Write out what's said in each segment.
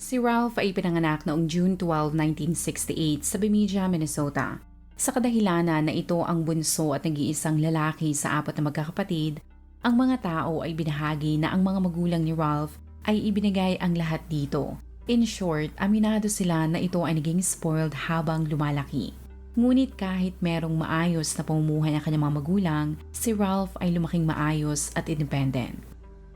Si Ralph ay pinanganak noong June 12, 1968 sa Bemidja, Minnesota. Sa kadahilanan na ito ang bunso at nag-iisang lalaki sa apat na magkakapatid, ang mga tao ay binahagi na ang mga magulang ni Ralph ay ibinigay ang lahat dito. In short, aminado sila na ito ay naging spoiled habang lumalaki. Ngunit kahit merong maayos na pamumuhay ang kanyang mga magulang, si Ralph ay lumaking maayos at independent.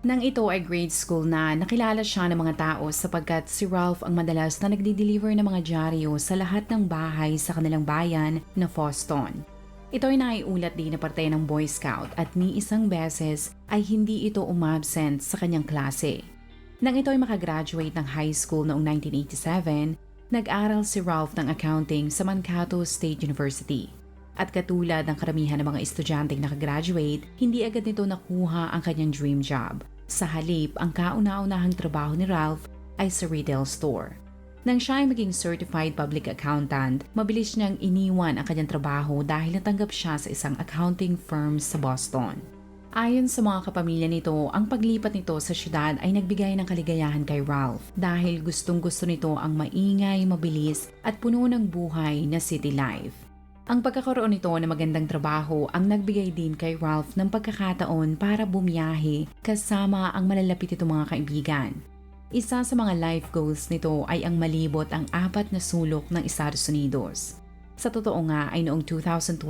Nang ito ay grade school na, nakilala siya ng mga tao sapagkat si Ralph ang madalas na nagdi-deliver ng mga dyaryo sa lahat ng bahay sa kanilang bayan na Foston. Ito ay naiulat din na parte ng Boy Scout at ni isang beses ay hindi ito umabsent sa kanyang klase. Nang ito ay makagraduate ng high school noong 1987, nag-aral si Ralph ng accounting sa Mankato State University. At katulad ng karamihan ng mga estudyanteng nakagraduate, hindi agad nito nakuha ang kanyang dream job – sa halip, ang kauna-unahang trabaho ni Ralph ay sa retail store. Nang siya ay maging certified public accountant, mabilis niyang iniwan ang kanyang trabaho dahil natanggap siya sa isang accounting firm sa Boston. Ayon sa mga kapamilya nito, ang paglipat nito sa syudad ay nagbigay ng kaligayahan kay Ralph dahil gustong gusto nito ang maingay, mabilis at puno ng buhay na city life. Ang pagkakaroon nito ng magandang trabaho ang nagbigay din kay Ralph ng pagkakataon para bumiyahe kasama ang malalapit itong mga kaibigan. Isa sa mga life goals nito ay ang malibot ang apat na sulok ng Estados Unidos. Sa totoo nga ay noong 2020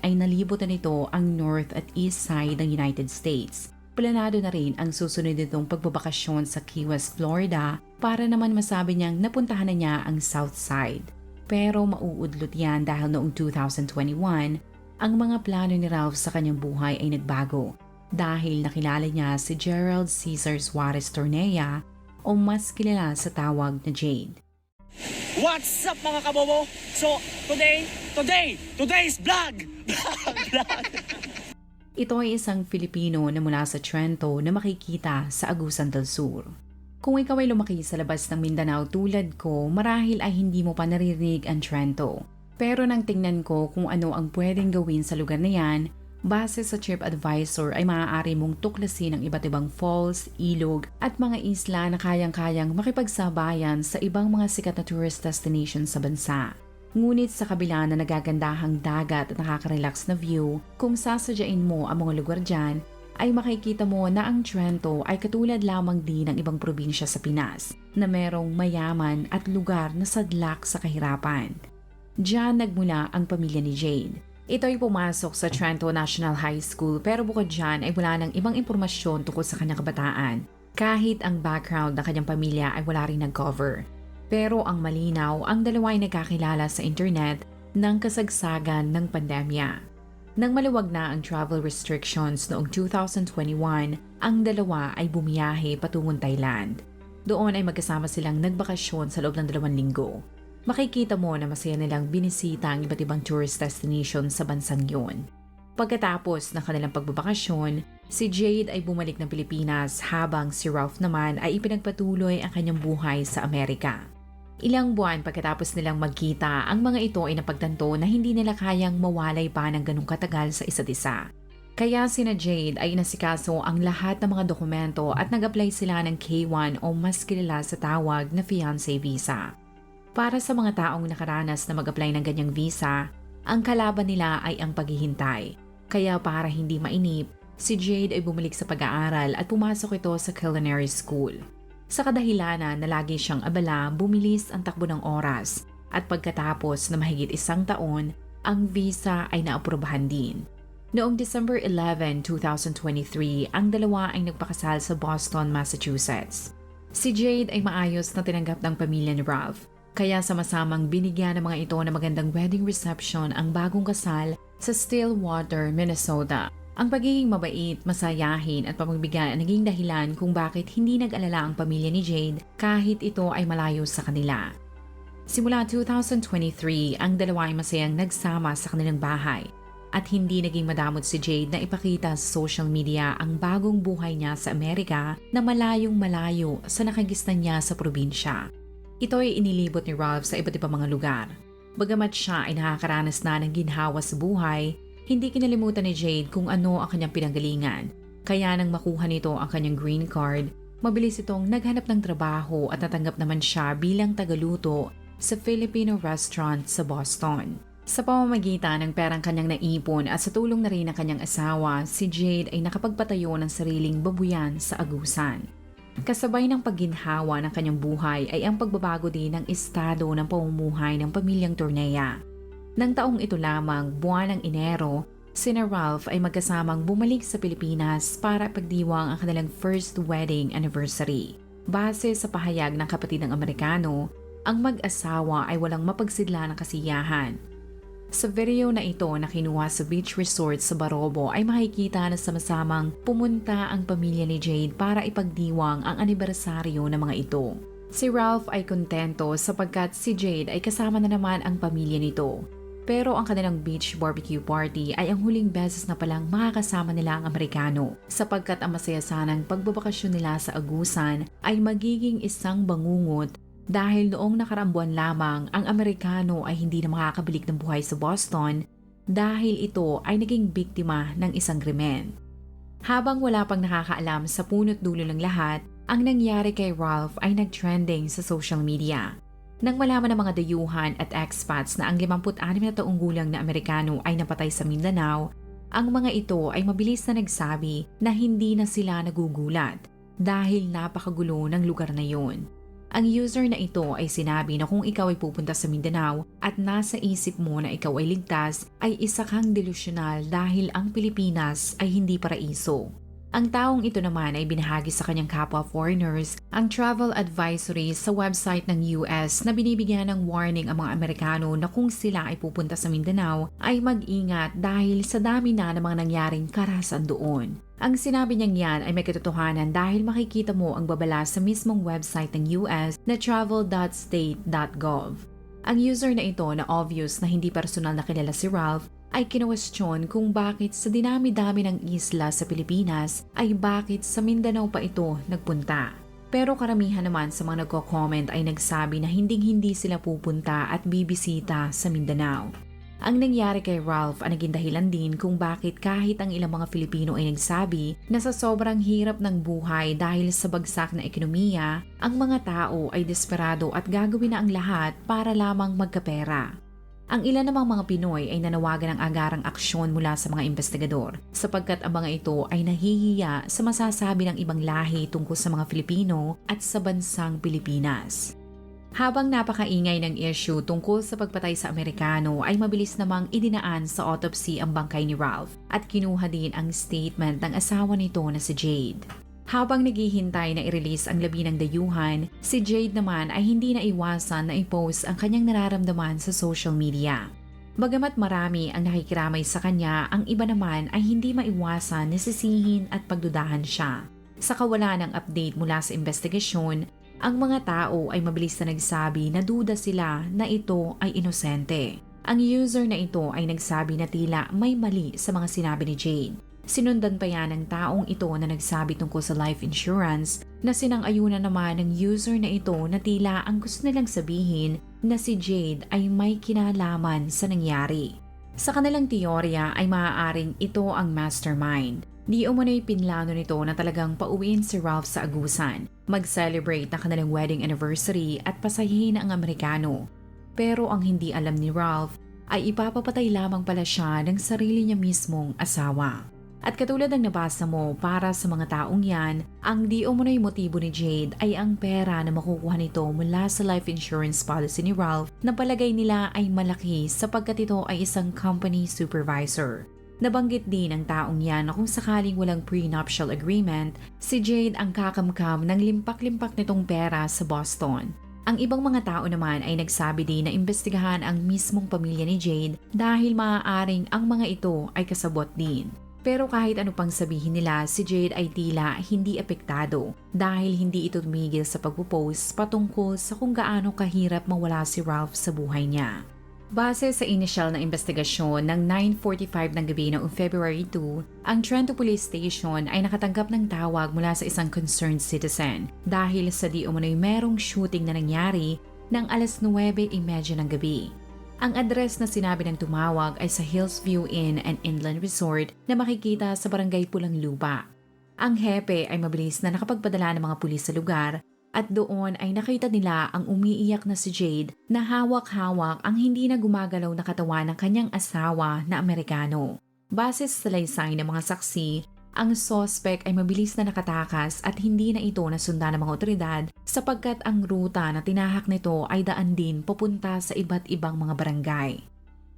ay nalibot na nito ang north at east side ng United States. Planado na rin ang susunod nitong pagbabakasyon sa Key West, Florida para naman masabi niyang napuntahan na niya ang south side. Pero mauudlot yan dahil noong 2021, ang mga plano ni Ralph sa kanyang buhay ay nagbago dahil nakilala niya si Gerald Cesar Suarez Tornea o mas kilala sa tawag na Jade. What's up mga kabobo? So, today, today, today's vlog! Vlog! Ito ay isang Filipino na mula sa Trento na makikita sa Agusan del Sur. Kung ikaw ay lumaki sa labas ng Mindanao tulad ko, marahil ay hindi mo pa naririnig ang Trento. Pero nang tingnan ko kung ano ang pwedeng gawin sa lugar na yan, base sa TripAdvisor ay maaari mong tuklasin ang iba't ibang falls, ilog at mga isla na kayang-kayang makipagsabayan sa ibang mga sikat na tourist destination sa bansa. Ngunit sa kabila na nagagandahang dagat at nakaka-relax na view, kung sasadyain mo ang mga lugar dyan, ay makikita mo na ang Trento ay katulad lamang din ng ibang probinsya sa Pinas na merong mayaman at lugar na sadlak sa kahirapan. Diyan nagmula ang pamilya ni Jade. Ito ay pumasok sa Trento National High School pero bukod dyan ay wala ng ibang impormasyon tungkol sa kanyang kabataan kahit ang background ng kanyang pamilya ay wala rin nag-cover. Pero ang malinaw, ang dalawa ay nagkakilala sa internet ng kasagsagan ng pandemya. Nang maluwag na ang travel restrictions noong 2021, ang dalawa ay bumiyahe patungong Thailand. Doon ay magkasama silang nagbakasyon sa loob ng dalawang linggo. Makikita mo na masaya nilang binisita ang iba't ibang tourist destination sa bansang yun. Pagkatapos ng kanilang pagbabakasyon, si Jade ay bumalik ng Pilipinas habang si Ralph naman ay ipinagpatuloy ang kanyang buhay sa Amerika. Ilang buwan pagkatapos nilang magkita, ang mga ito ay napagtanto na hindi nila kayang mawalay pa ng ganong katagal sa isa't isa. Kaya sina Jade ay inasikaso ang lahat ng mga dokumento at nag-apply sila ng K1 o mas kilala sa tawag na fiancé visa. Para sa mga taong nakaranas na mag-apply ng ganyang visa, ang kalaban nila ay ang paghihintay. Kaya para hindi mainip, si Jade ay bumalik sa pag-aaral at pumasok ito sa culinary school. Sa kadahilanan na lagi siyang abala, bumilis ang takbo ng oras at pagkatapos na mahigit isang taon, ang visa ay naaprubahan din. Noong December 11, 2023, ang dalawa ay nagpakasal sa Boston, Massachusetts. Si Jade ay maayos na tinanggap ng pamilya ni Ralph Kaya sama-samang binigyan ng mga ito ng magandang wedding reception ang bagong kasal sa Stillwater, Minnesota. Ang pagiging mabait, masayahin at papagbigay ang naging dahilan kung bakit hindi nag-alala ang pamilya ni Jade kahit ito ay malayo sa kanila. Simula 2023, ang dalawa ay masayang nagsama sa kanilang bahay at hindi naging madamot si Jade na ipakita sa social media ang bagong buhay niya sa Amerika na malayong malayo sa nakagisnan niya sa probinsya. Ito ay inilibot ni Ralph sa iba't ibang mga lugar. Bagamat siya ay nakakaranas na ng ginhawa sa buhay, hindi kinalimutan ni Jade kung ano ang kanyang pinanggalingan. Kaya nang makuha nito ang kanyang green card, mabilis itong naghanap ng trabaho at natanggap naman siya bilang tagaluto sa Filipino restaurant sa Boston. Sa pamamagitan ng perang kanyang naipon at sa tulong na rin ng kanyang asawa, si Jade ay nakapagpatayo ng sariling babuyan sa Agusan. Kasabay ng pagginhawa ng kanyang buhay ay ang pagbabago din ng estado ng pamumuhay ng pamilyang Tornea. Nang taong ito lamang, buwan ng Enero, sina Ralph ay magkasamang bumalik sa Pilipinas para pagdiwang ang kanilang first wedding anniversary. Base sa pahayag ng kapatid ng Amerikano, ang mag-asawa ay walang mapagsidla ng kasiyahan. Sa video na ito na kinuha sa beach resort sa Barobo ay makikita na sama-samang pumunta ang pamilya ni Jade para ipagdiwang ang anibersaryo ng mga ito. Si Ralph ay kontento sapagkat si Jade ay kasama na naman ang pamilya nito. Pero ang kanilang beach barbecue party ay ang huling beses na palang makakasama nila ang Amerikano sapagkat ang masaya sanang pagbabakasyon nila sa Agusan ay magiging isang bangungot dahil noong nakaraang buwan lamang ang Amerikano ay hindi na makakabilik ng buhay sa Boston dahil ito ay naging biktima ng isang krimen. Habang wala pang nakakaalam sa punot dulo ng lahat, ang nangyari kay Ralph ay nag-trending sa social media. Nang malaman ng mga dayuhan at expats na ang 56 na taong gulang na Amerikano ay napatay sa Mindanao, ang mga ito ay mabilis na nagsabi na hindi na sila nagugulat dahil napakagulo ng lugar na yun. Ang user na ito ay sinabi na kung ikaw ay pupunta sa Mindanao at nasa isip mo na ikaw ay ligtas, ay isa kang delusyonal dahil ang Pilipinas ay hindi paraiso. Ang taong ito naman ay binahagi sa kanyang kapwa foreigners ang travel advisory sa website ng US na binibigyan ng warning ang mga Amerikano na kung sila ay pupunta sa Mindanao ay mag-ingat dahil sa dami na ng mga nangyaring karasan doon. Ang sinabi niyang yan ay may katotohanan dahil makikita mo ang babala sa mismong website ng US na travel.state.gov. Ang user na ito na obvious na hindi personal na kilala si Ralph ay kinwestiyon kung bakit sa dinami-dami ng isla sa Pilipinas ay bakit sa Mindanao pa ito nagpunta. Pero karamihan naman sa mga nagko-comment ay nagsabi na hinding-hindi sila pupunta at bibisita sa Mindanao. Ang nangyari kay Ralph ang naging dahilan din kung bakit kahit ang ilang mga Filipino ay nagsabi na sa sobrang hirap ng buhay dahil sa bagsak na ekonomiya, ang mga tao ay desperado at gagawin na ang lahat para lamang magkapera. Ang ilan namang mga Pinoy ay nanawagan ng agarang aksyon mula sa mga investigador sapagkat ang mga ito ay nahihiya sa masasabi ng ibang lahi tungkol sa mga Filipino at sa bansang Pilipinas. Habang napakaingay ng issue tungkol sa pagpatay sa Amerikano ay mabilis namang idinaan sa autopsy ang bangkay ni Ralph at kinuha din ang statement ng asawa nito na si Jade. Habang naghihintay na i-release ang labi ng dayuhan, si Jade naman ay hindi na iwasan na i-post ang kanyang nararamdaman sa social media. Bagamat marami ang nakikiramay sa kanya, ang iba naman ay hindi maiwasan na sisihin at pagdudahan siya. Sa kawalan ng update mula sa investigasyon, ang mga tao ay mabilis na nagsabi na duda sila na ito ay inosente. Ang user na ito ay nagsabi na tila may mali sa mga sinabi ni Jade. Sinundan pa yan ng taong ito na nagsabi tungkol sa life insurance na sinang-ayunan naman ng user na ito na tila ang gusto nilang sabihin na si Jade ay may kinalaman sa nangyari. Sa kanilang teorya ay maaaring ito ang mastermind. Di umano'y pinlano nito na talagang pauwiin si Ralph sa Agusan, mag-celebrate ng kanilang wedding anniversary at pasahin ang Amerikano. Pero ang hindi alam ni Ralph ay ipapapatay lamang pala siya ng sarili niya mismong asawa. At katulad ng nabasa mo, para sa mga taong yan, ang di umunoy motibo ni Jade ay ang pera na makukuha nito mula sa life insurance policy ni Ralph na palagay nila ay malaki sapagkat ito ay isang company supervisor. Nabanggit din ng taong yan na kung sakaling walang prenuptial agreement, si Jade ang kakamkam ng limpak-limpak nitong pera sa Boston. Ang ibang mga tao naman ay nagsabi din na imbestigahan ang mismong pamilya ni Jade dahil maaaring ang mga ito ay kasabot din. Pero kahit ano pang sabihin nila, si Jade ay tila hindi apektado dahil hindi ito tumigil sa pagpo-post patungkol sa kung gaano kahirap mawala si Ralph sa buhay niya. Base sa initial na investigasyon ng 9.45 ng gabi noong February 2, ang Trento Police Station ay nakatanggap ng tawag mula sa isang concerned citizen dahil sa di umano'y merong shooting na nangyari ng alas 9.30 ng gabi. Ang address na sinabi ng tumawag ay sa Hillsview Inn and Inland Resort na makikita sa barangay Pulang Lupa. Ang hepe ay mabilis na nakapagpadala ng mga pulis sa lugar at doon ay nakita nila ang umiiyak na si Jade na hawak-hawak ang hindi na gumagalaw na katawan ng kanyang asawa na Amerikano. Base sa salaysay ng mga saksi, ang sospek ay mabilis na nakatakas at hindi na ito nasundan ng mga otoridad sapagkat ang ruta na tinahak nito ay daan din papunta sa iba't ibang mga barangay.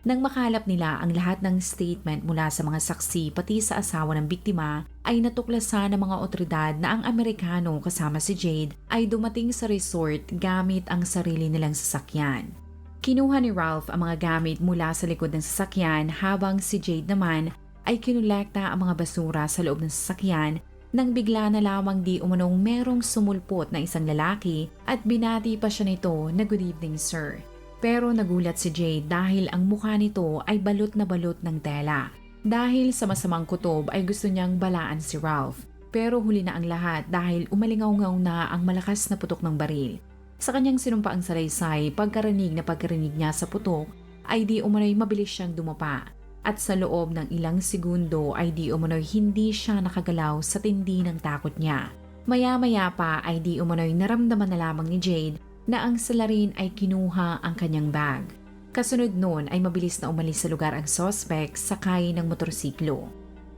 Nang makalap nila ang lahat ng statement mula sa mga saksi pati sa asawa ng biktima, ay natuklasan ng mga otoridad na ang Amerikano kasama si Jade ay dumating sa resort gamit ang sarili nilang sasakyan. Kinuha ni Ralph ang mga gamit mula sa likod ng sasakyan habang si Jade naman ay kinulekta ang mga basura sa loob ng sasakyan nang bigla na lamang di umanong merong sumulpot na isang lalaki at binati pa siya nito na good evening sir. Pero nagulat si Jade dahil ang mukha nito ay balot na balot ng tela. Dahil sa masamang kutob ay gusto niyang balaan si Ralph. Pero huli na ang lahat dahil umalingaw-ngaw na ang malakas na putok ng baril. Sa kanyang sinumpaang salaysay, pagkarinig na pagkarinig niya sa putok, ay di umano'y mabilis siyang dumapa. At sa loob ng ilang segundo ay di umano'y hindi siya nakagalaw sa tindi ng takot niya. Maya-maya pa ay di umano'y naramdaman na lamang ni Jade na ang salarin ay kinuha ang kanyang bag. Kasunod noon ay mabilis na umalis sa lugar ang sospek sakay ng motorsiklo.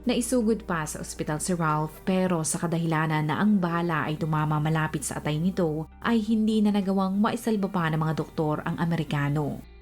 Naisugod pa sa ospital si Ralph pero sa kadahilanan na ang bala ay tumama malapit sa atay nito ay hindi na nagawang maisalba pa ng mga doktor ang Amerikano.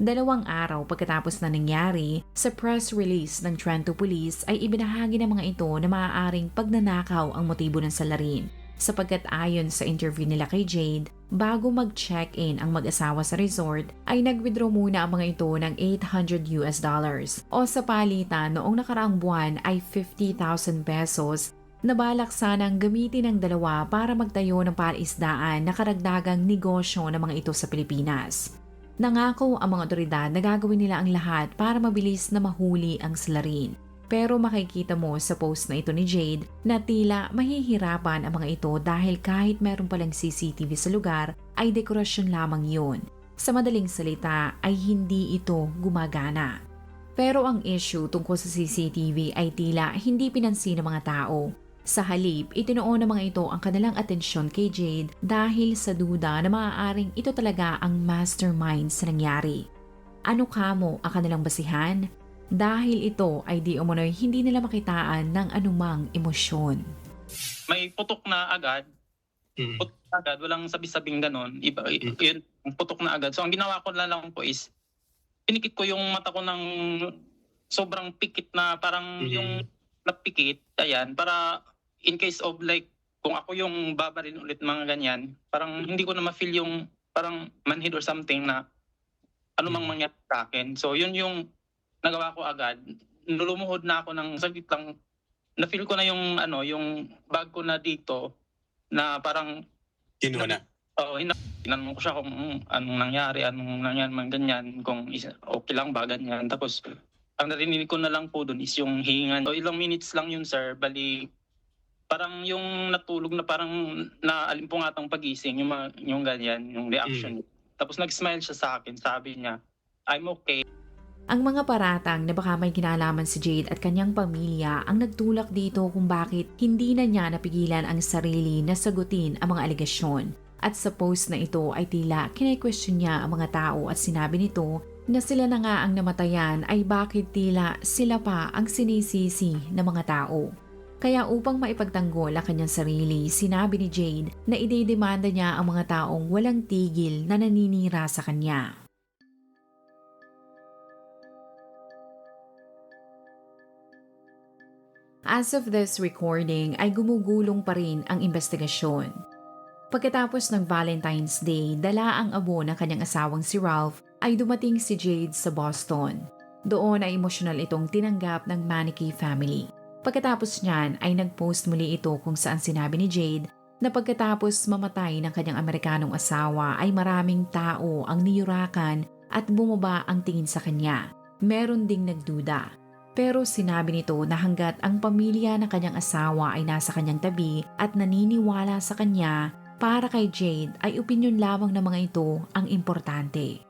Dalawang araw pagkatapos na nangyari, sa press release ng Trento Police ay ibinahagi ng mga ito na maaaring pagnanakaw ang motibo ng salarin sapagkat ayon sa interview nila kay Jade, bago mag-check-in ang mag-asawa sa resort, ay nag-withdraw muna ang mga ito ng 800 US dollars o sa palitan noong nakaraang buwan ay 50,000 pesos na balak sanang gamitin ng dalawa para magtayo ng palaisdaan na karagdagang negosyo ng mga ito sa Pilipinas. Nangako ang mga otoridad na gagawin nila ang lahat para mabilis na mahuli ang salarin. Pero makikita mo sa post na ito ni Jade na tila mahihirapan ang mga ito dahil kahit meron palang CCTV sa lugar ay dekorasyon lamang yun. Sa madaling salita ay hindi ito gumagana. Pero ang issue tungkol sa CCTV ay tila hindi pinansin ng mga tao. Sa halip, itinuon ng mga ito ang kanilang atensyon kay Jade dahil sa duda na maaaring ito talaga ang mastermind sa nangyari. Ano kamo ang kanilang basihan? dahil ito ay di umano'y hindi nila makitaan ng anumang emosyon. May putok na agad, Mm. putok na agad, walang sabi-sabing ganon. Iba, Mm. yun, putok na agad. So ang ginawa ko na lang po is, pinikit ko yung mata ko ng sobrang pikit na parang Mhm. yung napikit, ayan, para in case of like, kung ako yung babarin ulit mga ganyan, parang hindi ko na ma-feel yung parang manhid or something na ano mang Mhm. mangyari sa akin. So yun yung nagawa ko agad. Nulumuhod na ako ng saglit lang. Na-feel ko na yung ano, yung bag ko na dito na parang Kinuha na. Oo, hina- tinanong ko siya kung anong nangyari, anong nangyari man ganyan, kung okay lang ba ganyan. Tapos, ang narinig ko na lang po dun is yung hingan. So, ilang minutes lang yun, sir. Bali, parang yung natulog na parang naalimpungatang pagising, yung, mga, yung ganyan, yung reaction. Tapos nag-smile siya sa akin, sabi niya, I'm okay. Ang mga paratang na baka may kinalaman si Jade at kanyang pamilya ang nagtulak dito kung bakit hindi na niya napigilan ang sarili na sagutin ang mga alegasyon. At sa post na ito ay tila kine-question niya ang mga tao at sinabi nito na sila na nga ang namatayan ay bakit tila sila pa ang sinisisi ng mga tao. Kaya upang maipagtanggol ang kanyang sarili, sinabi ni Jade na idedemanda niya ang mga taong walang tigil na naninira sa kanya. As of this recording ay gumugulong pa rin ang investigasyon. Pagkatapos ng Valentine's Day, dala ang abo ng kanyang asawang si Ralph ay dumating si Jade sa Boston. Doon ay emosyonal itong tinanggap ng Maniki family. Pagkatapos niyan ay nagpost muli ito kung saan sinabi ni Jade na pagkatapos mamatay ng kanyang Amerikanong asawa ay maraming tao ang niyurakan at bumaba ang tingin sa kanya. Meron ding nagduda. Pero sinabi nito na hanggat ang pamilya ng kanyang asawa ay nasa kanyang tabi at naniniwala sa kanya, para kay Jade ay opinyon lamang ng mga ito ang importante.